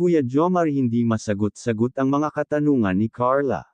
Kuya Jomar hindi masagot-sagot ang mga katanungan ni Carla.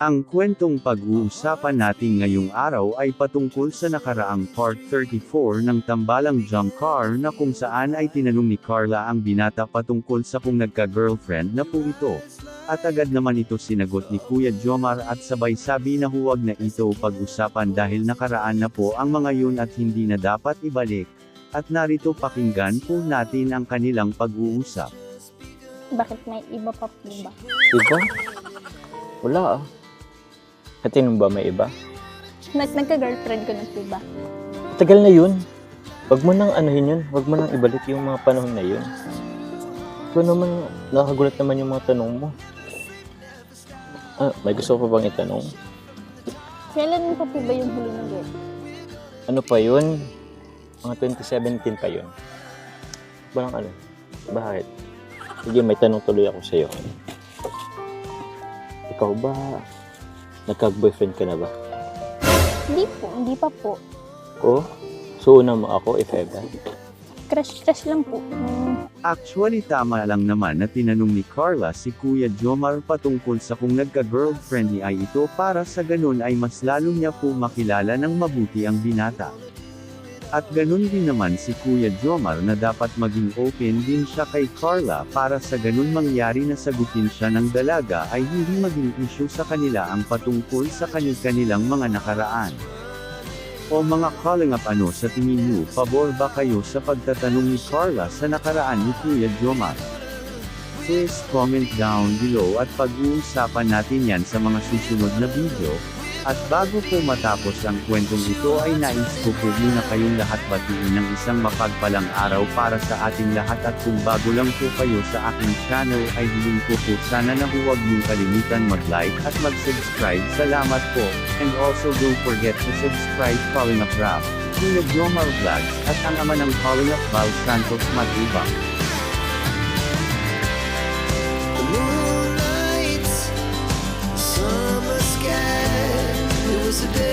Ang kwentong pag-uusapan natin ngayong araw ay patungkol sa nakaraang part 34 ng Tambalang Jump Car na kung saan ay tinanong ni Carla ang binata patungkol sa kung nagka-girlfriend na po ito. At agad naman ito sinagot ni Kuya Jomar at sabay sabi na huwag na ito pag-usapan dahil nakaraan na po ang mga yun at hindi na dapat ibalik. At narito pakinggan po natin ang kanilang pag-uusap. Bakit may iba pa po ba? Iba? Wala ah. Katinong ba may iba? Nag nagka-girlfriend ko na po ba? Tagal na yun. Wag mo nang anuhin yun. Wag mo nang ibalik yung mga panahon na yun. Ikaw naman, nakagulat naman yung mga tanong mo. Ah, may gusto pa bang itanong? Kailan pa po ba yung huli ng girl? Ano pa yun? Mga 2017 pa yun. Walang ano. Bakit? Sige, may tanong tuloy ako sa'yo. Ikaw ba, nagkag-boyfriend ka na ba? Hindi po, hindi pa po. Oo? So, una mo ako, if ever. Crush-crush lang po. Actually tama lang naman na tinanong ni Carla si Kuya Jomar patungkol sa kung nagka-girlfriend ni ay ito para sa ganun ay mas lalo niya po makilala ng mabuti ang binata. At ganun din naman si Kuya Jomar na dapat maging open din siya kay Carla para sa ganun mangyari na sagutin siya ng dalaga ay hindi maging issue sa kanila ang patungkol sa kani-kanilang mga nakaraan. O mga calling up ano sa tingin niyo, pabor ba kayo sa pagtatanong ni Carla sa nakaraan ni Kuya Jomar? Please comment down below at pag-uusapan natin yan sa mga susunod na video. At bago po matapos ang kwentong ito ay nais ko po muna kayong lahat batiin ng isang mapagpalang araw para sa ating lahat at kung bago lang po kayo sa aking channel ay hiling ko po sana na huwag niyong kalimutan mag-like at mag-subscribe. Salamat po. And also don't forget to subscribe Calling Up Rap, Kuya Jomar Vlogs, at ang ama ng Up Val Santos Matubang. yesterday.